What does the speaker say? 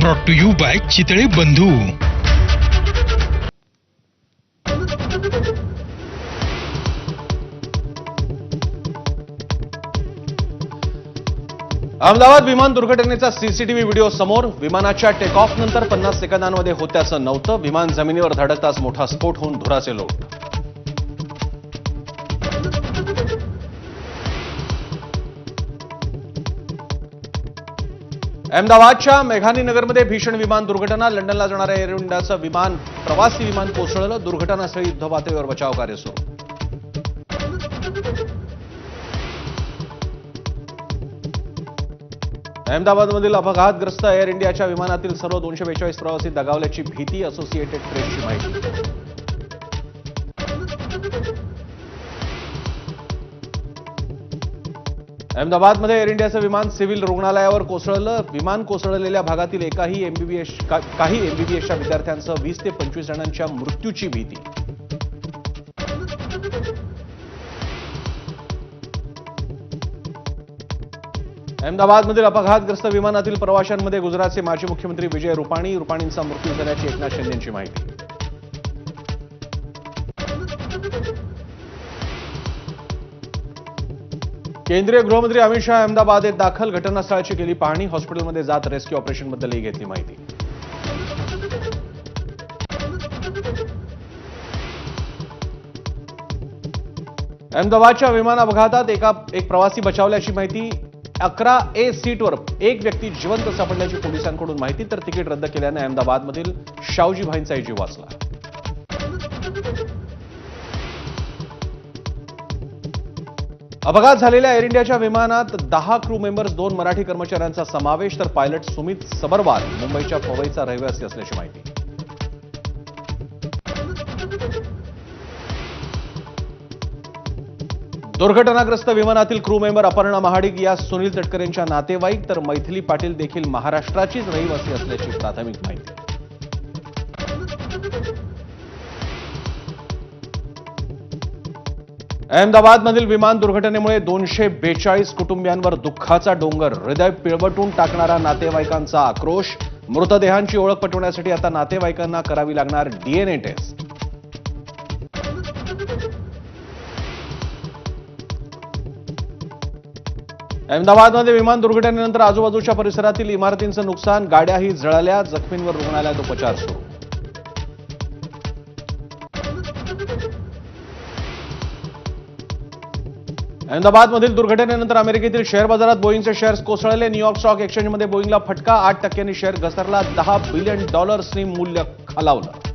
Brought to you by Chitale Bandhu Ahmedabad विमान दुर्घटनेचा CCTV video समोर. विमानाच्या टेक ऑफ नंतर पन्नास सेकंदांमध्ये होत्याचं नव्हतं. विमान जमिनीवर धडकताच मोठा स्फोट होऊन धुराचे लोट. अहमदाबादच्या मेघानी नगरमध्ये भीषण विमान दुर्घटना. लंडनला जाणाऱ्या एअर इंडियाचं विमान प्रवासी विमान कोसळलं. दुर्घटनास्थळी युद्धपातळीवर बचाव कार्य सुरू. अहमदाबादमधील अपघातग्रस्त एअर इंडियाच्या विमानातील सर्व दोनशे बेचाळीस प्रवासी दगावल्याची भीती असोसिएटेड प्रेसची माहिती. अहमदाबादमध्ये एअर इंडियाचं विमान सिव्हिल रुग्णालयावर कोसळलं. विमान कोसळलेल्या भागातील एकाही एमबीबीएस काही एमबीबीएसच्या विद्यार्थ्यांसह वीस ते पंचवीस जणांच्या मृत्यूची भीती. अहमदाबादमधील अपघातग्रस्त विमानातील प्रवाशांमध्ये गुजरातचे माजी मुख्यमंत्री विजय रुपाणी रुपाणींचा मृत्यू झाल्याची एकनाथ शिंदेची माहिती. केंद्रीय गृहमंत्री अमित शहा अहमदाबाद येथे दाखल घटनास्थळाची केली पाहणी. हॉस्पिटलमध्ये जात रेस्क्यू ऑपरेशनबद्दलही घेतली माहिती. अहमदाबादच्या विमान अपघातात एका एक प्रवासी बचावल्याची माहिती. अकरा ए सीटवर एक व्यक्ती जिवंत सापडल्याची पोलिसांकडून माहिती. तर तिकीट रद्द केल्याने अहमदाबादमधील शाहूजी भाईंचाही जीव वाचला. अपघात झालेल्या एअर इंडियाच्या विमानात दहा क्रू मेंबर्स दोन मराठी कर्मचाऱ्यांचा समावेश तर पायलट सुमित सबरवाल मुंबईच्या पवईचा रहिवासी असल्याची माहिती. दुर्घटनाग्रस्त विमानातील क्रू मेंबर अपर्णा महाडिक या सुनील तटकरेंच्या नातेवाईक तर मैथिली पाटील देखील महाराष्ट्राचीच रहिवासी असल्याची प्राथमिक माहिती. अहमदाबादमधील विमान दुर्घटनेमुळे दोनशे बेचाळीस कुटुंबियांवर दुःखाचा डोंगर हृदय पिळवटून टाकणारा नातेवाईकांचा आक्रोश मृतदेहांची ओळख पटवण्यासाठी आता नातेवाईकांना करावी लागणार डीएनए टेस्ट अहमदाबादमध्ये विमान दुर्घटनेनंतर आजूबाजूच्या परिसरातील इमारतींचं नुकसान गाड्याही जळाल्या जखमींवर रुग्णालयात उपचार सुरू. अहमदाबादमधील दुर्घटनेनंतर अमेरिकेतील शेअर बाजारात बोईंगचे शेअर्स कोसळले. न्यूयॉर्क स्टॉक एक्सचेंजमध्ये बोईंगला फटका. आठ टक्क्यांनी शेअर घसरला. दहा बिलियन डॉलर्सनी मूल्य खालावलं.